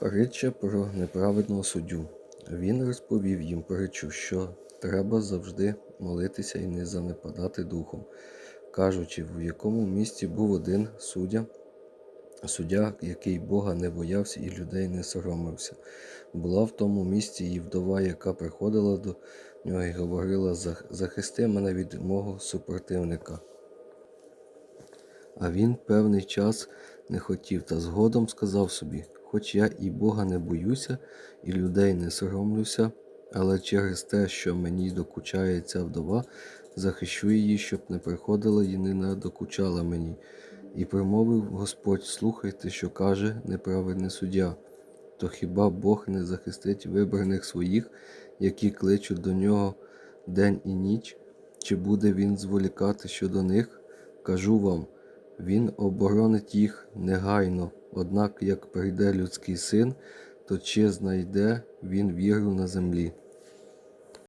Притча про неправедного суддю. Він розповів їм притчу, що треба завжди молитися і не занепадати духом, кажучи, в якому місті був один суддя, суддя, який Бога не боявся і людей не соромився. Була в тому місті і вдова, яка приходила до нього і говорила: захисти мене від мого супротивника. А він певний час не хотів, та згодом сказав собі: Хоч я і Бога не боюся, і людей не соромлюся, але через те, що мені докучає ця вдова, захищу її, щоб не приходила і не надокучала мені. І промовив Господь: слухайте, що каже неправедний суддя. То хіба Бог не захистить вибраних своїх, які кличуть до нього день і ніч? Чи буде він зволікати щодо них? Кажу вам, він оборонить їх негайно, однак як прийде людський син, то чи знайде він віру на землі?